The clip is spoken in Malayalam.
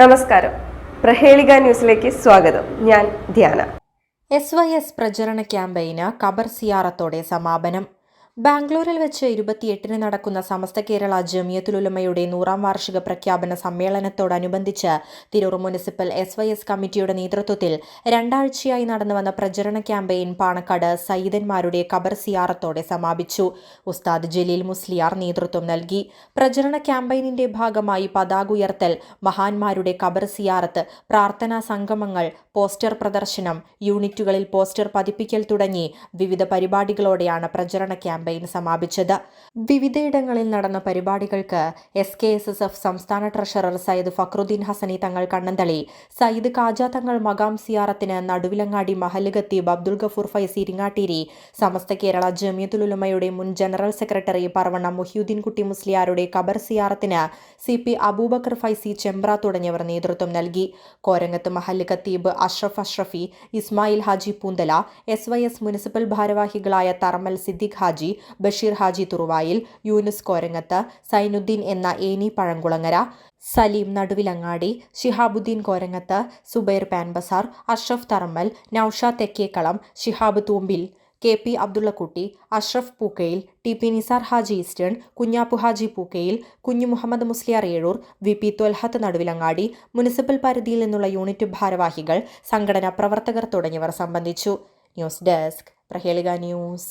നമസ്കാരം. പ്രഹേളിക ന്യൂസിലേക്ക് സ്വാഗതം. ഞാൻ ധ്യാന. എസ് വൈ എസ് പ്രചരണ ക്യാമ്പയിന് കബർ സിയാറത്തോടെ സമാപനം. ബാംഗ്ലൂരിൽ വെച്ച് ഇരുപത്തിയെട്ടിന് നടക്കുന്ന സമസ്ത കേരള ജമിയത്തുലുലമയുടെ നൂറാം വാർഷിക പ്രഖ്യാപന സമ്മേളനത്തോടനുബന്ധിച്ച് Tirur municipal S Y S കമ്മിറ്റിയുടെ നേതൃത്വത്തിൽ രണ്ടാഴ്ചയായി നടന്നുവന്ന പ്രചരണ ക്യാമ്പയിൻ പാണക്കാട് സയ്യിദന്മാരുടെ ഖബർ സിയാറത്തോടെ സമാപിച്ചു. ഉസ്താദ് ജലീൽ മുസ്ലിയാർ നേതൃത്വം നൽകി. പ്രചരണ ക്യാമ്പയിനിന്റെ ഭാഗമായി പതാക ഉയർത്തൽ മഹാന്മാരുടെ ഖബർ സിയാറത്ത് പ്രാർത്ഥനാ സംഗമങ്ങൾ പോസ്റ്റർ പ്രദർശനം യൂണിറ്റുകളിൽ പോസ്റ്റർ പതിപ്പിക്കൽ തുടങ്ങി വിവിധ പരിപാടികളോടെയാണ് പ്രചരണ ക്യാമ്പയിൻ സമാപിച്ചത്. വിവിധയിടങ്ങളിൽ നടന്ന പരിപാടികൾക്ക് S K S S F സംസ്ഥാന ട്രഷറർ സയ്യിദ് ഫക്രുദ്ദീൻ ഹസനി തങ്ങൾ കണ്ണന്തളി സയ്യിദ് കാജ തങ്ങൾ മകാം സിയാറത്തിന് നടുവിലങ്ങാടി മഹല്ല് ഖത്തീബ് അബ്ദുൽ ഗഫൂർ ഫൈസി ഇരിങ്ങാട്ടീരി. സമസ്ത കേരള ജമിയത്തുലുലമയുടെ മുൻ ജനറൽ സെക്രട്ടറി പറവണ്ണ മുഹ്യുദ്ദീൻ കുട്ടി മുസ്ലിയാരുടെ ഖബർ സിയാറത്തിന് സി പി അബൂബക്കർ ഫൈസി ചെമ്പ്ര തുടങ്ങിയവർ നേതൃത്വം നൽകി. കോരങ്ങത്ത് മഹല്ല് ഖത്തീബ് Ashraf Ashrafi Ismail Haji Poonthala S Y S municipal ഭാരവാഹികളായ തറമൽ സിദ്ദിഖ് ഹാജി ബഷീർ ഹാജി തുറുവായിൽ യൂനുസ് കോരങ്ങത്ത് സൈനുദ്ദീൻ എന്ന Eni Pazhankulangara Saleem Naduvilangadi Shihabuddin Korangath Zubair Panbazar Ashraf Tharammal Nousha Thekkekalam Shihab Thoombil K P Abdullakutty Ashraf Pookkayil T P Nisar Haji Eastern Kunhappu Haji Pookkayil Kunhu Muhammad Musliyar Ezhur V P Thalhath Naduvilangadi municipal പരിധിയിൽ നിന്നുള്ള യൂണിറ്റ് ഭാരവാഹികൾ സംഘടനാ പ്രവർത്തകർ തുടങ്ങിയവർ സംബന്ധിച്ചു. News desk Prahelika news.